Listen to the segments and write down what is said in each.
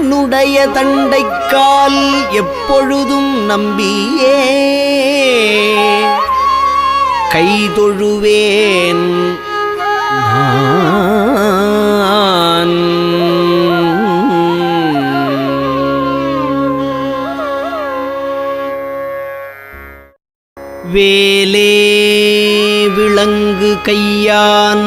நின்னுடைய தண்டைக்கால் எப்பொழுதும் நம்பியே. கைதொழுவேன் வேலே விளங்கு கையான்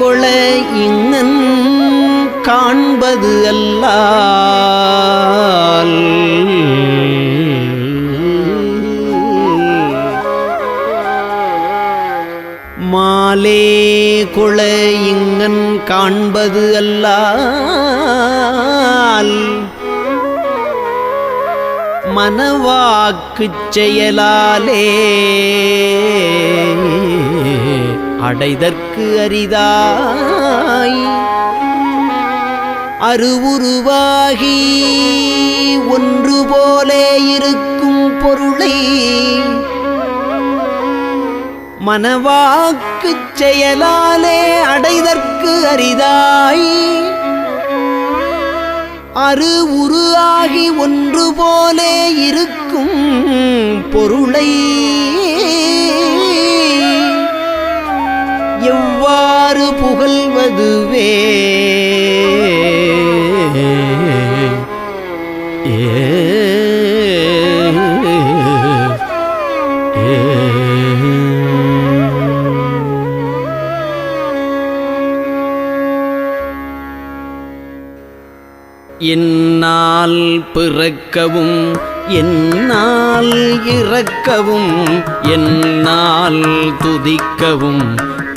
கொள இங்கன் காண்பது அல்ல மாலே கொள இங்கன் காண்பது அல்லால். மனவாக்குச் செயலாலே. அடைதற்கு அரிதாய். அருவுருவாகி ஒன்று போலே இருக்கும் பொருளை. மனவாக்குச் செயலாலே அடைதற்கு அரிதாய். அரு உரு ஆகி ஒன்று போலே இருக்கும் பொருளை. எவ்வாறு புகழ்வதுவே? ஏ என்னால் பிறக்கவும் என்னால் இறக்கவும் என்னால் துதிக்கவும்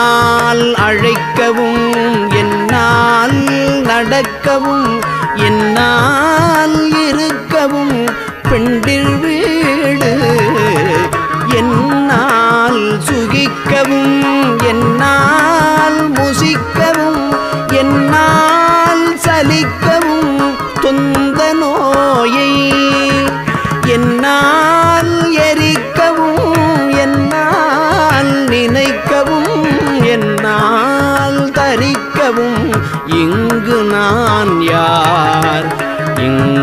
என்னால் அழைக்கவும் என்னால் நடக்கவும் என்னால் இருக்கவும் பெண்டில் வீடு. என்னால் சுகிக்கவும் என்னால்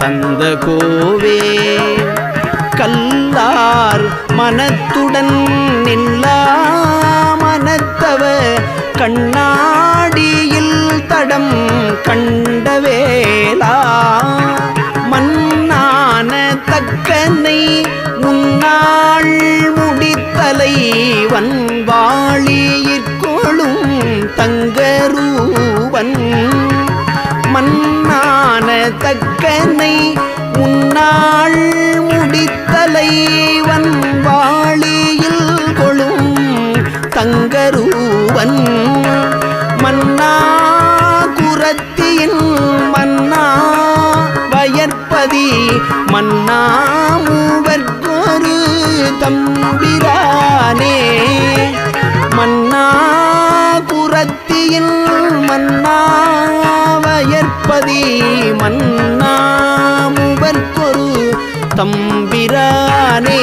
தந்த கோவே. கல்லார் மனத்துடன் நில்லா மனத்தவ கண்ணாடியில் தடம் கண்டவேலா மன்னான தக்கனை முன்னாள் முடித்தலை வன்வாளியிற்கொழும் தங்கரூவன். மண்ணில் மன்னாவயற்பதி வயற்பதி தம்பிரானே.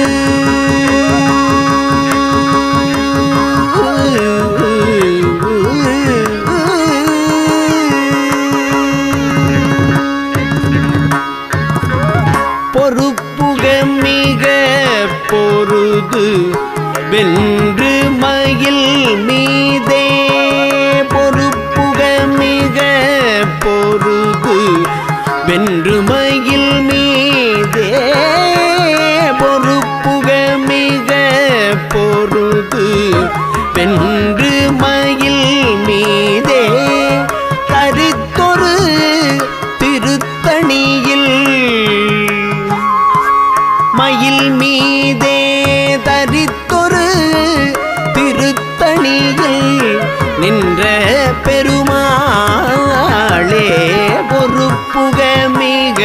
மிக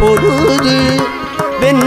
பொருது வெண்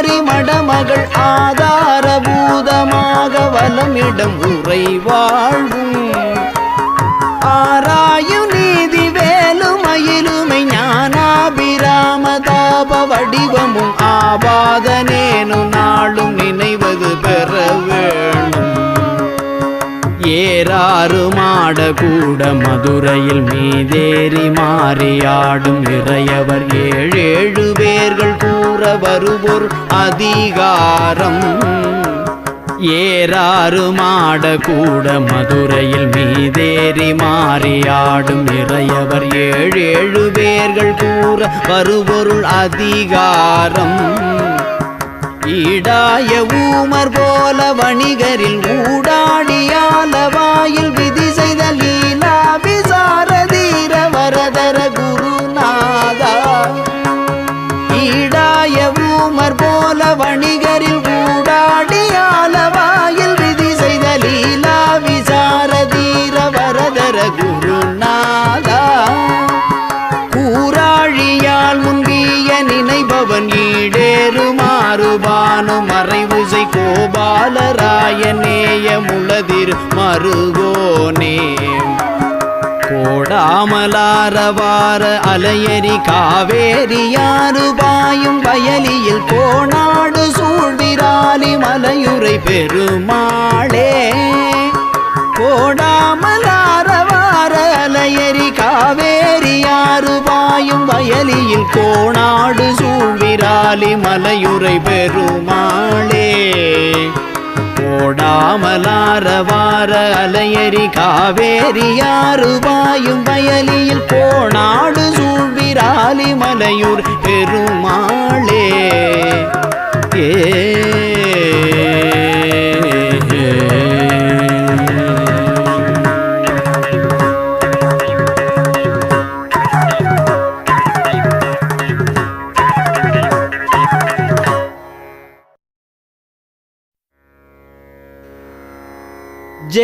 மாறி மடமகள் ஆதார பூதமாக வலமிடம் உரை வாழ்வும். ஆராயு நீதி வேலுமயிலுமை ஞானாபிராமதாப வடிவமும் ஆபாதனேனு நாளும் நினைவது பெற வேணும் ஏறாறு மாட மதுரையில் மீதேறி மாறியாடும் இறையவர் ஏழேழு பேர்கள் கூற வருவோர் அதிகாரம். ஏறாறு மாட கூட மதுரையில் மீதேறி மாறியாடும் இறையவர் ஏழு ஏழு பேர்கள் கூற வருபொருள் அதிகாரம். ஈடாய ஊமர் போல வணிகரில் ஊடாடியால வாயில் விதி ஈடாய ஊமர் போல வணிகரில் ஊடாடியாலவாயில் விதி செய்த லீலா விசார தீர வரதர குருநாதா. கூராழியால் முன்பிய நினைபவன் ஈடேறுமாறுபானு மறைவுசை கோபாலராய நேயமுளதிர் மருகோனே. கோடாமலாரவார அலையரி காவேரியாறு பாயும் வயலியில் போனாடு சூழ்விராலி மலையுரை பெருமாளே. கோடாமலாரவார அலையரி காவேரியாறு பாயும் வயலியில் கோணாடு சூழ்விராலி மலையுரை பெருமாளே. போடாமலார வார அலையறி காவேரி யாரு வாயும் வயலியில் போனாடு சூழ்விராலி மலையூர் பெருமாளே.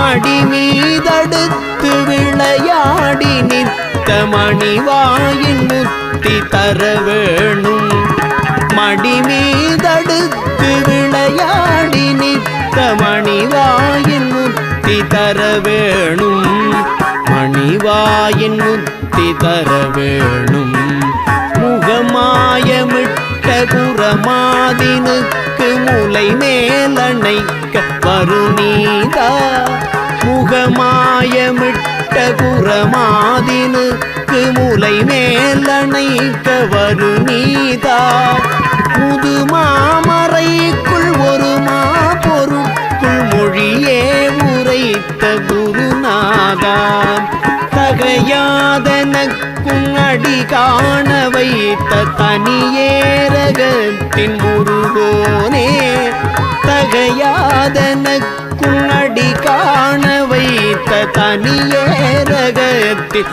மடி மீதடுத்து விளையாடி நித்த மணிவாயின் முத்தி தர வேணும். மடி மீதடுத்து விளையாடி நித்த மணிவாயின் முத்தி தர வேணும். மணிவாயின் முத்தி தர வேணும். முகமாயமிட்ட குரமாதினுக்கு முலை மேலணைக்க வருநீதா முகமாயமிட்ட குரமாதினுக்கு முலை மேலணைக்க வருநீதா முதுமாமறைக்குள் ஒரு மா பொருட்குள் மொழியே உரைத்த குருநாதா? தகையாதன அடி காண வைத்த தனியேரகத்தின் முருகோனே தகையாதனக்கும் அடி காண வைத்த தனியேரகத்தின்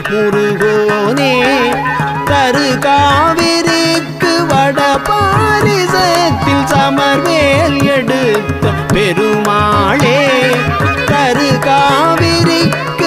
முருகோனே தரு காவிரிக்கு வட பாரிசத்தில் சமர்வேல் எடுத்த பெருமாளே தரு காவிரிக்கு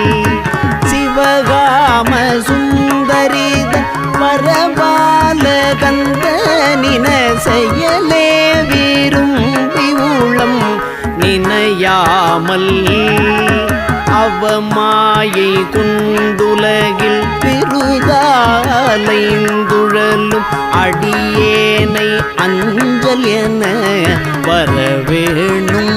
செயலே விரும்பி உளம் நினையாமல் அவமாயை குண்டுலகில் பெருதாலைந்துழலும் அடியேனை அஞ்சல் என வரவேணும்.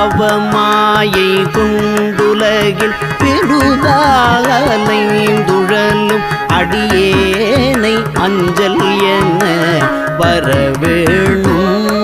அவமாயை குண்டுலகில் பெருதாலைந்துழலும் அடியேனை அஞ்சல் என வரவேணும்.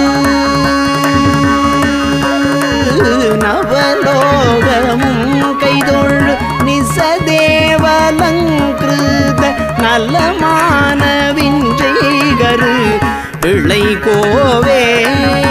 நிசதேவலங்கிருத நலமான விஞ்சைகரு பிள்ளை கோவே.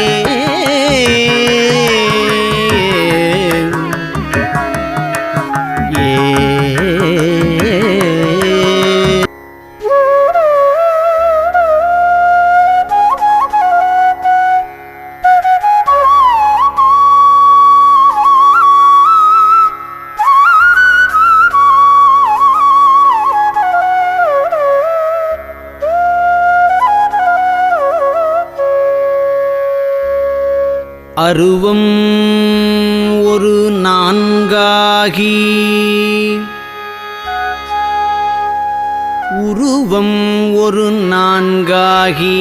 உருவம் ஒரு நான்காகி.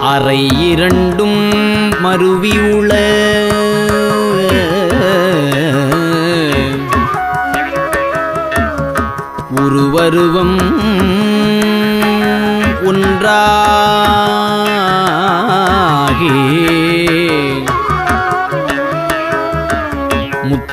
அறை இரண்டும் மருவியுள. உருவருவம் ஒன்றா.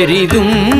பெரிதும்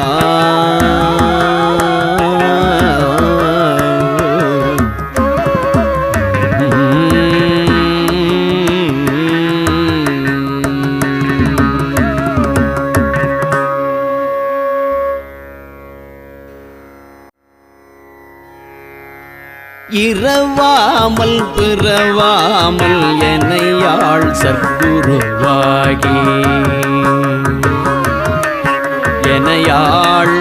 இரவாமல் பிறவாமல் என்னையாள் சத்குருவாகி. என்னையாள்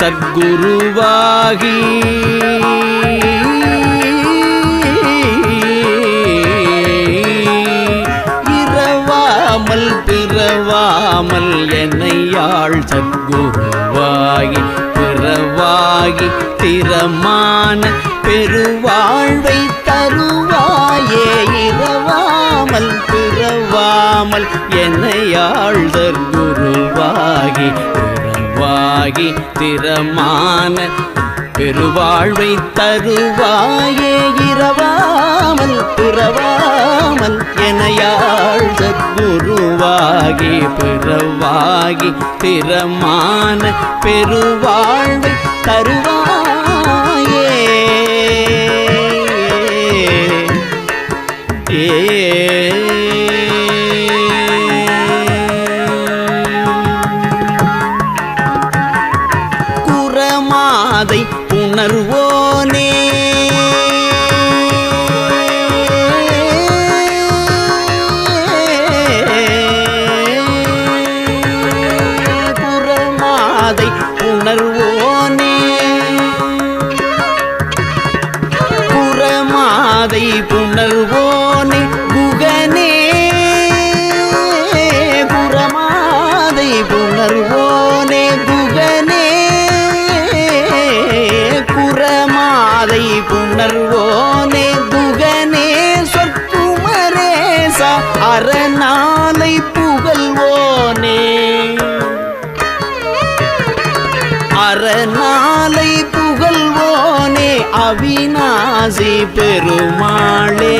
சத்குருவாகி. இரவாமல் பிறவாமல் என்னையாள் சத்குருவாகி. பிறவாகி திறமான பெருவாழ்வை தருவாயே. இரவாமல் பிறவாமல் என்னையாள் குருவாகி பிறவாகி திறமான பெருவாழ்வை தருவாயே. இரவா பிறவாமல் எனையாள் சத்குருவாகி பிறவாகி திறமான பெருவாழ்வை தருவாயே. ஏ பெருமாளே.